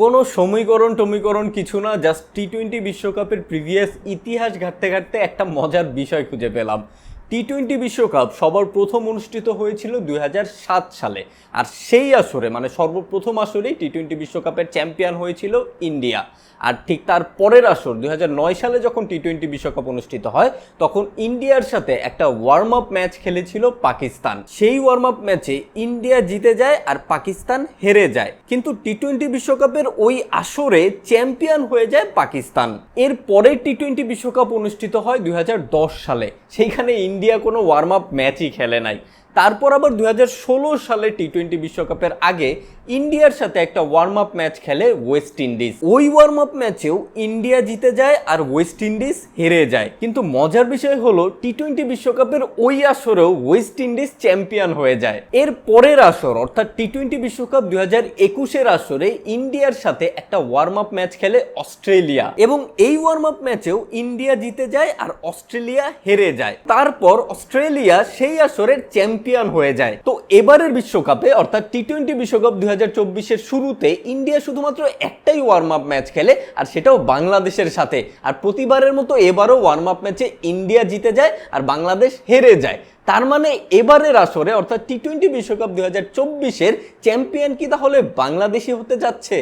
কোনো সমীকরণ টমীকরণ কিছু না জাস্ট টি টোয়েন্টি বিশ্বকাপের প্রিভিয়াস ইতিহাস ঘাটতে ঘাটতে একটা মজার বিষয় খুঁজে পেলাম। টি টোয়েন্টি বিশ্বকাপ সবার প্রথম অনুষ্ঠিত হয়েছিল দুই হাজার সাত সালে। আর সেই আসরে মানে সর্বপ্রথম আসরেই টি টোয়েন্টি বিশ্বকাপের চ্যাম্পিয়ন হয়েছিল ইন্ডিয়া। আর ঠিক তার পরের আসর দু হাজার নয় সালে যখন টি টোয়েন্টি বিশ্বকাপ অনুষ্ঠিত হয়, তখন ইন্ডিয়ার সাথে একটা ওয়ার্ম আপ ম্যাচ খেলেছিল পাকিস্তান। সেই ওয়ার্ম আপ ম্যাচে ইন্ডিয়া জিতে যায় আর পাকিস্তান হেরে যায়। কিন্তু টি টোয়েন্টি বিশ্বকাপের ওই আসরে চ্যাম্পিয়ন হয়ে যায় পাকিস্তান। এর পরের টি টোয়েন্টি বিশ্বকাপ অনুষ্ঠিত হয় দুই হাজার দশ সালে। সেইখানে ইন্ডিয়া কোনো ওয়ার্ম আপ ম্যাচই খেলে নাই। তারপর আবার দুই হাজার ষোলো সালে টি টোয়েন্টি বিশ্বকাপের আগে ইন্ডিয়ার সাথে একটা ওয়ার্ম আপ ম্যাচ খেলে ওয়েস্ট ইন্ডিজ ওই ওয়ার্ম আপ ম্যাচেও ইন্ডিয়া জিতে যায় আর ওয়েস্ট ইন্ডিজ হেরে যায়। কিন্তু মজার বিষয় হলো টি টোয়েন্টি বিশ্বকাপের ওই আসরেও ওয়েস্ট ইন্ডিজ চ্যাম্পিয়ন হয়ে যায়। এর পরের আসর, অর্থাৎ টি টোয়েন্টি বিশ্বকাপ দুই হাজার একুশের আসরে ইন্ডিয়ার সাথে একটা ওয়ার্ম আপ ম্যাচ খেলে অস্ট্রেলিয়া। এবং এই ওয়ার্ম আপ ম্যাচেও ইন্ডিয়া জিতে যায় আর অস্ট্রেলিয়া হেরে যায়। তারপর অস্ট্রেলিয়া সেই আসরের চ্যাম্পিয়ন হয়ে যায়। তো এবারের বিশ্বকাপে, অর্থাৎ টি টোয়েন্টি বিশ্বকাপ দুই হাজার চব্বিশের শুরুতে, ইন্ডিয়া শুধুমাত্র একটাই ওয়ার্ম আপ ম্যাচ খেলে, আর সেটাও বাংলাদেশের সাথে। আর প্রতিবারের মতো এবারও ওয়ার্ম আপ ম্যাচে ইন্ডিয়া জিতে যায়, আর বাংলাদেশ হেরে যায়। তার মানে এবারের আসরে, অর্থাৎ টি টোয়েন্টি বিশ্বকাপ দুই হাজার চব্বিশের চ্যাম্পিয়ন কি তাহলে বাংলাদেশি হতে যাচ্ছে?